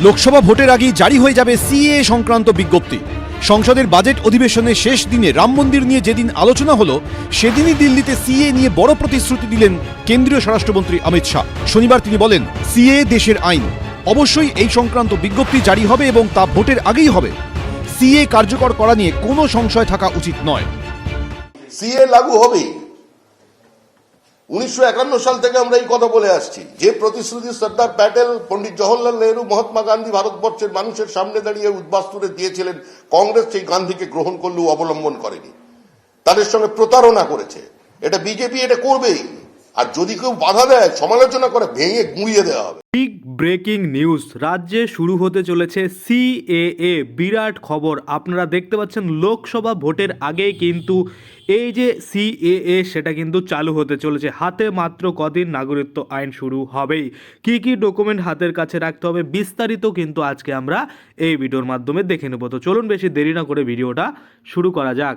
লোকসভা ভোটের আগেই জারি হয়ে যাবে সিএ সংক্রান্ত বিজ্ঞপ্তি। সংসদের বাজেট অধিবেশনের শেষ দিনে রাম মন্দির নিয়ে যেদিন আলোচনা হলো, সেদিনই দিল্লিতে সিএ নিয়ে বড় প্রতিশ্রুতি দিলেন কেন্দ্রীয় স্বরাষ্ট্রমন্ত্রী অমিত শাহ। শনিবার তিনি বলেন সিএ দেশের আইন। অবশ্যই এই সংক্রান্ত বিজ্ঞপ্তি জারি হবে এবং তা ভোটের আগেই হবে। সিএ কার্যকর করা নিয়ে কোনো সংশয় থাকা উচিত নয়। সিএ লাগু হবেই। উনিশশো একান্ন সাল থেকে আমরা এই কথা বলে আসছি। যে প্রতিশ্রুতি সর্দার প্যাটেল, পণ্ডিত জওহরলাল নেহরু, মহাত্মা গান্ধী ভারতবর্ষের মানুষের সামনে দাঁড়িয়ে উদ্বাস্তুরে দিয়েছিলেন, কংগ্রেস সেই গান্ধীকে গ্রহণ করলেও অবলম্বন করেনি। তাদের সঙ্গে প্রতারণা করেছে। এটা বিজেপি এটা করবেই। আর যদি কেউ বাধা দেয়, সমালোচনা করে, ভেঙে গুঁড়িয়ে দেওয়া হবে। Breaking news. রাজ্যে শুরু হতে চলেছে সিএএ। বিরাট খবর। আপনারা দেখতে পাচ্ছেন, লোকসভা ভোটের আগে কিন্তু এই যে সিএএ, সেটা কিন্তু চালু হতে চলেছে। হাতে মাত্র কদিন নাগরিকত্ব আইন শুরু হবেই। কি কি ডকুমেন্ট হাতের কাছে রাখতে হবে, বিস্তারিত কিন্তু আজকে আমরা এই ভিডিওর মাধ্যমে দেখে নেব। তো চলুন বেশি দেরি না করে ভিডিওটা শুরু করা যাক।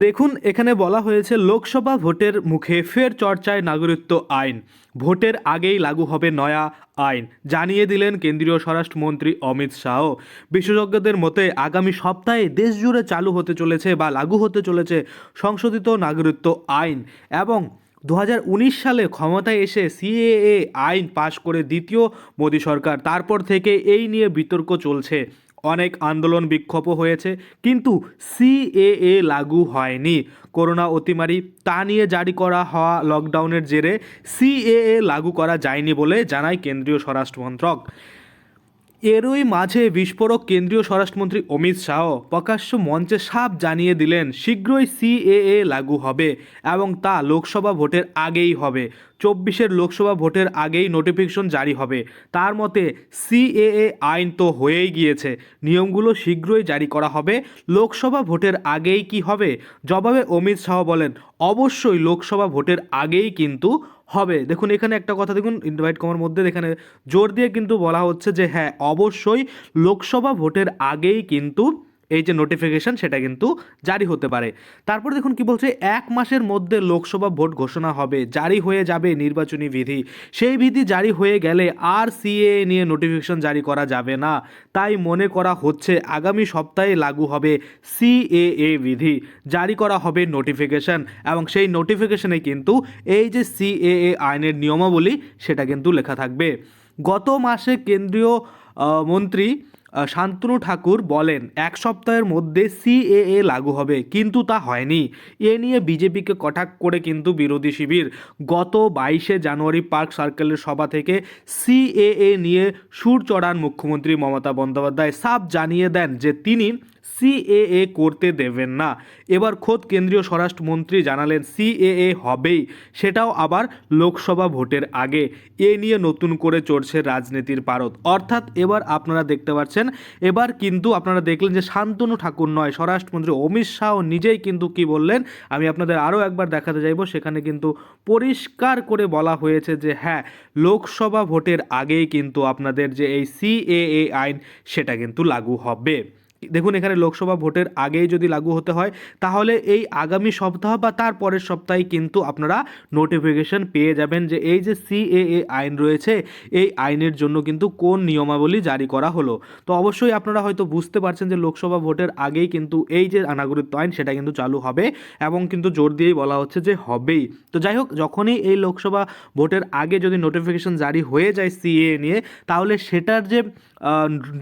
দেখুন, এখানে বলা হয়েছে, লোকসভা ভোটের মুখে ফের চর্চায় নাগরিকত্ব আইন। ভোটের আগেই লাগু হবে নয়া আইন। জানিয়ে দিলেন কেন্দ্রীয় স্বরাষ্ট্রমন্ত্রী অমিত শাহ। বিশেষজ্ঞদের মতে, আগামী সপ্তাহে দেশ জুড়ে চালু হতে চলেছে বা লাগু হতে চলেছে সংশোধিত নাগরিকত্ব আইন এবং দু উনিশ সালে ক্ষমতায় এসে সিএএ আইন পাশ করে দ্বিতীয় মোদী সরকার। তারপর থেকে এই নিয়ে বিতর্ক চলছে। অনেক আন্দোলন বিক্ষোভও হয়েছে, কিন্তু সিএএ লাগু হয়নি। করোনা অতিমারি তা নিয়ে জারি করা হওয়া লকডাউনের জেরে সিএএ লাগু করা যায়নি বলে জানায় কেন্দ্রীয় স্বরাষ্ট্রমন্ত্রক এরই মাঝে বিস্ফোরক কেন্দ্রীয় স্বরাষ্ট্রমন্ত্রী অমিত শাহ প্রকাশ্য মঞ্চে সাপ জানিয়ে দিলেন, শীঘ্রই সিএএ লাগু হবে এবং তা লোকসভা ভোটের আগেই হবে। চব্বিশের লোকসভা ভোটের আগেই নোটিফিকেশন জারি হবে। তার মতে, সিএএ আইন তো হয়েই গিয়েছে। নিয়মগুলো শীঘ্রই জারি করা হবে। লোকসভা ভোটের আগেই কি হবে? জবাবে অমিত শাহ বলেন, অবশ্যই লোকসভা ভোটের আগেই কিন্তু হবে। দেখুন, এখানে একটা কথা দেখুন ইনভাইট কমার মধ্যে এখানে জোর দিয়ে কিন্তু বলা হচ্ছে যে হ্যাঁ অবশ্যই লোকসভা ভোটের আগেই কিন্তু এই যে নোটিফিকেশন সেটা কিন্তু জারি হতে পারে। তারপর দেখুন কি বলছে, এক মাসের মধ্যে লোকসভা ভোট ঘোষণা হবে, জারি হয়ে যাবে নির্বাচনী বিধি। সেই বিধি জারি হয়ে গেলে আর সিএ নিয়ে নোটিফিকেশন জারি করা যাবে না। তাই মনে করা হচ্ছে আগামী সপ্তাহে লাগু হবে সিএএ বিধি। জারি করা হবে নোটিফিকেশন এবং সেই নোটিফিকেশনে কিন্তু এই যে সিএএ আইনের নিয়মাবলী সেটা কিন্তু লেখা থাকবে। গত মাসে কেন্দ্রীয় মন্ত্রী শান্তনু ঠাকুর বলেন, এক সপ্তাহের মধ্যে সিএএ লাগু হবে, কিন্তু তা হয়নি। এ নিয়ে বিজেপিকে কটাক করে কিন্তু বিরোধী শিবির গত বাইশে জানুয়ারি পার্ক সার্কেলের সভা থেকে সিএএ নিয়ে সুর চড়ান মুখ্যমন্ত্রী মমতা বন্দ্যোপাধ্যায়। সাফ জানিয়ে দেন যে তিনি সিএএ করতে দেবেন না। এবার খোদ কেন্দ্রীয় স্বরাষ্ট্রমন্ত্রী জানালেন, সিএএ হবেই, সেটাও আবার লোকসভা ভোটের আগে। এ নিয়ে নতুন করে চড়ছে রাজনীতির পারদ। অর্থাৎ এবার আপনারা দেখতে পাচ্ছেন, এবার কিন্তু আপনারা দেখলেন যে শান্তনু ঠাকুর নয়, স্বরাষ্ট্রমন্ত্রী অমিত শাহ নিজেই কিন্তু কি বললেন, আমি আপনাদের আরও একবার দেখাতে চাইব সেখানে কিন্তু পরিষ্কার করে বলা হয়েছে যে হ্যাঁ লোকসভা ভোটের আগেই কিন্তু আপনাদের যে এই সিএএ আইন, সেটা কিন্তু লাগু হবে। দেখুন, এখানে লোকসভা ভোটের আগেই যদি লাগু হতে হয়, তাহলে এই আগামী সপ্তাহ বা তার পরের সপ্তাহে কিন্তু আপনারা নোটিফিকেশন পেয়ে যাবেন যে এই যে সিএএ আইন রয়েছে, এই আইনের জন্য কিন্তু কোন নিয়মাবলী জারি করা হলো। তো অবশ্যই আপনারা হয়তো বুঝতে পারছেন যে লোকসভা ভোটের আগেই কিন্তু এই যে নাগরিকত্ব আইন, সেটা কিন্তু চালু হবে এবং কিন্তু জোর দিয়েই বলা হচ্ছে যে হবেই। তো যাই হোক, যখনই এই লোকসভা ভোটের আগে যদি নোটিফিকেশন জারি হয়ে যায় সিএ নিয়ে, তাহলে সেটার যে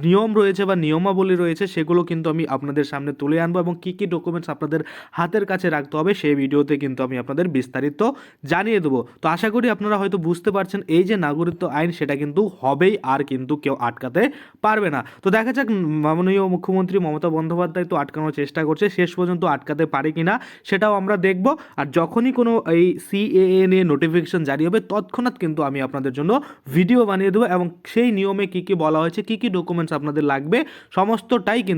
নিয়ম রয়েছে বা নিয়মাবলী রয়েছে, সেগুলো কিন্তু আমি আপনাদের সামনে তুলে আনব এবং কী কী ডকুমেন্টস আপনাদের হাতের কাছে রাখতে হবে সেই ভিডিওতে কিন্তু আমি আপনাদের বিস্তারিত জানিয়ে দেবো। তো আশা করি আপনারা হয়তো বুঝতে পারছেন, এই যে নাগরিকত্ব আইন সেটা কিন্তু হবেই আর কিন্তু কেউ আটকাতে পারবে না। তো দেখা যাক, মাননীয় মুখ্যমন্ত্রী মমতা বন্দ্যোপাধ্যায় তো আটকানোর চেষ্টা করছে, শেষ পর্যন্ত আটকাতে পারে কিনা সেটাও আমরা দেখব। আর যখনই কোনো এই সিএএ নিয়ে নোটিফিকেশন জারি হবে, তৎক্ষণাৎ কিন্তু আমি আপনাদের জন্য ভিডিও বানিয়ে দেবো এবং সেই নিয়মে কী কী বলা হয়েছে, কী কী ডকুমেন্টস আপনাদের লাগবে, সমস্তটাই কিন্তু